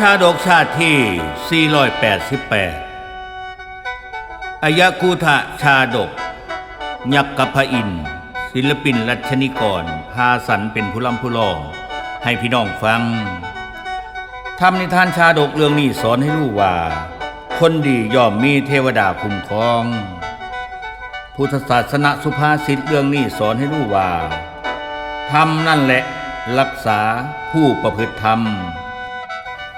ชาดกชาติที่ 488อายะคูทะชาดก ยักษ์กับพระอิน ศิลปินรัชนิกร พาสันเป็นผู้ลำผู้ลอง ให้พี่น้องฟังทำในิทานชาดกเรื่องนี้สอนให้รู้ว่า คนดีย่อมมีเทวดาคุ้มครอง พุทธศาสนาสุภาษิตเรื่องนี้สอนให้รู้ว่าธรรมนั่นแหละ รักษาผู้ประพฤติธรรม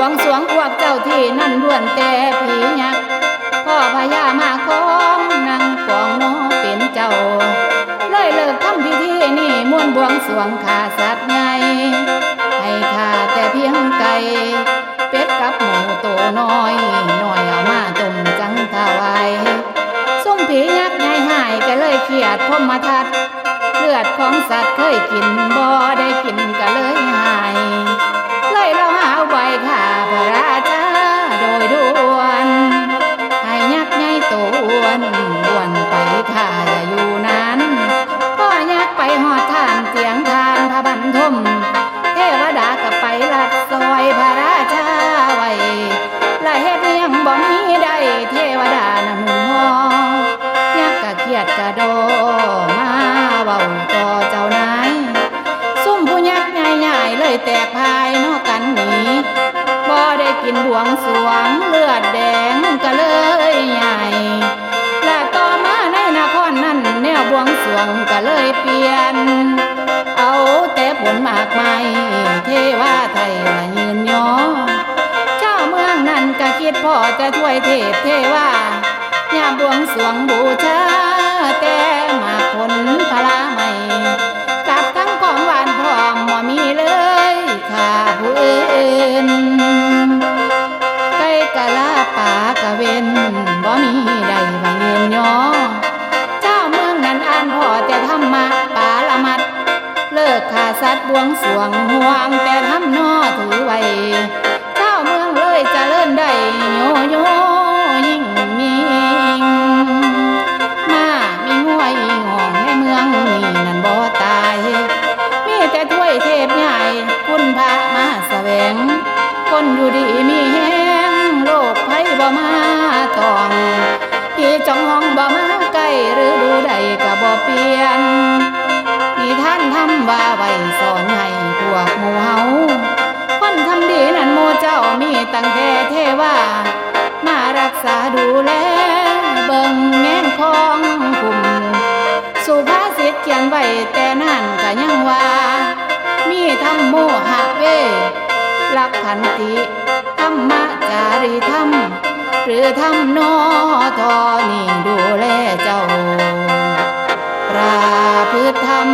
วงสวงพวกเจ้าที่นั่นล้วนแต่ผียักษ์พ่อพญามาของนางกองโนเป็นเจ้า เลยเลิกทำพิธีนี่มวนบวงสวงขาสัตว์ใหญ่ให้ข้าแต่เพียงไก่เป็ดกับหมูโตน้อยหน่อยเอามาต้มจังถวายส้มผียักษ์ใหญ่หายก็เลยเครียดพมทัดเลือดของสัตว์เคยกินบ่ได้กินก็เลยหาย ยเราหาไว้ข้าพระราชาโดยด่วนให้ยักษ์ใหญ่โตอ้วนด่วนไปข้าอย่าอยู่นั้นพ่อยักษ์ไปหอดทานเสียงทานพระบันทมเทวดาก็ไปลัดซอยพระราชาไว้และเฮ็ดเลี้ยงบ่มีได้เทวดานะหนุ่มฮอยักษ์ก็เครียดกะโดมาเว้าต่อเจ้านายซุ่มผู้ยักษ์ใหญ่ๆเลยแตกภายน กินบวงสวงเลือดแดงก็เลยใหญ่ และต่อมาในนครนั้นแนวบวงสวงก็เลยเปลี่ยน เอาแต่ผลมากมายเทวาไทยละยืนยอเจ้าเมืองนั้นก็คิดพ่อจะช่วยเทพเทวายามบวงสวงบูชาแต่มากผลพลาม บวงสวงห่วงแต่ทำนอถือไว้เจ้าเมืองเลยจะเลิ่นได้โยโยยิ่งมิงมามีหัวอีงองในเมืองนี่นั่นบ่ตาย มีแต่ถ้วยเทพใหญ่คุณพระมาแสวง คนอยู่ดีมีแห้งโลกภัยบ่มาตองพี่จองห้องบ่มาใกล้หรือดูใดก็บ่เปลี่ยน ท่านทำว่าไว้สอนให้พวกหมู่เฮาคนทำดีนั่นโมเจ้ามีตั้งแต่เทว่ามารักษาดูแลเบิ่งแง่งของคุมสุภาษิตเขียนไว้แต่นั่นก็ยังว่า มีธรรมโมหะเวลักขันติธรรมจารีธรรม หรือธรรมโนทอนี่ดูแลเจ้า ประพฤติธรรม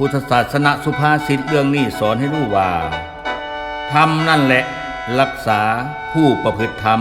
พุทธศาสนาสุภาษิตเรื่องนี้สอนให้รู้ว่า ธรรมนั่นแหละ รักษาผู้ประพฤติธรรม